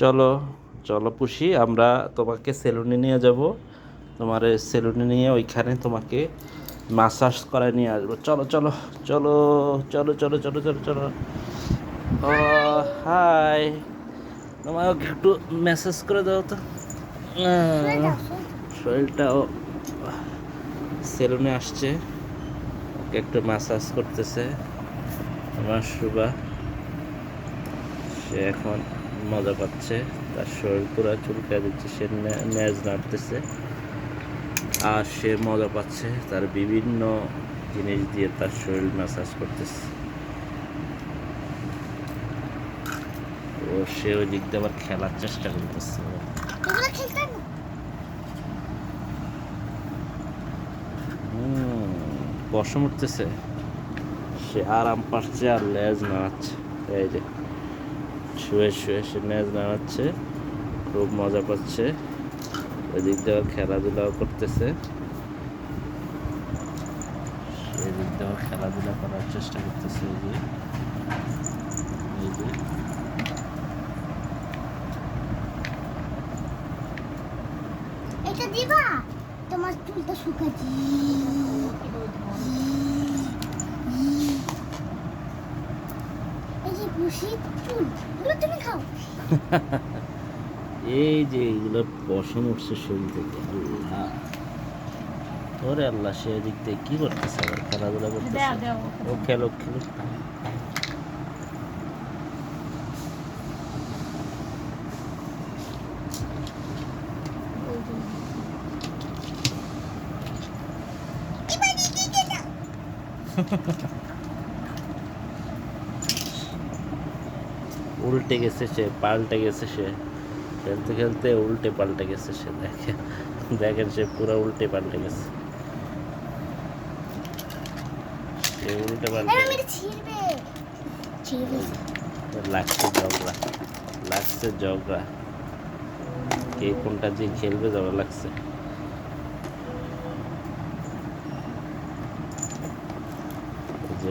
চলো চলো পুষি, আমরা তোমাকে সেলুনে নিয়ে যাব। তোমার সেলুনে নিয়ে ওইখানে তোমাকে মাসাজ করায় নিয়ে আসব। চলো চলো চলো চলো চলো চলো চলো চলো। ও হাই তোমাকে একটু মেসেজ করে দাও তো। শরীরটাও সেলুনে আসছে। ওকে একটু মাসাজ করতেছে। আমার সুবা, সে এখন মজা পাচ্ছে। তার শরীর পুরো চুলকা দিচ্ছে সে নে- নাড়তেছে। আর সে মজা পাচ্ছে তার বিভিন্ন জিনিস দিয়ে তার শরীর ম্যাসাজ করতেছে। ও সে ওই দিক দিয়ে আবার খেলার চেষ্টা করতেছে। পশম উঠতেছে। সে আরাম পাচ্ছে আর লেজ নাড়াচ্ছে। এই যে শুয়ে শুয়ে সে লেজ নাড়াচ্ছে খুব মজা পাচ্ছে। এদিক দিয়ে খেলাধুলাও করতেছে। এদিক দিয়ে আবার খেলাধুলা করার চেষ্টা করতেছে এই যে। তোমার চুলটা শুকাচ্ছি এই যে বুসি চুল এগুলো তুমি খাও। এই যে এইগুলো পশম উঠছে শরীর থেকে আল্লাহ। ওরে আল্লাহ সে এদিক দিয়ে কি করতেছে আবার? খেলাধুলা করতেছে? ও খেলো খেলো। দিকে দাও। উল্টে গেছে সে পাল্টে গেছে সে। খেলতে খেলতে উল্টে পাল্টে গেছে সে দেখেন। দেখেন সে পুরো উল্টে পাল্টে গেছে। সে উল্টে পাল্টে লাগছে ঝগড়া লাগছে ঝগড়া। কে কোনটা যে খেলবে ঝগড়া লাগছে। যে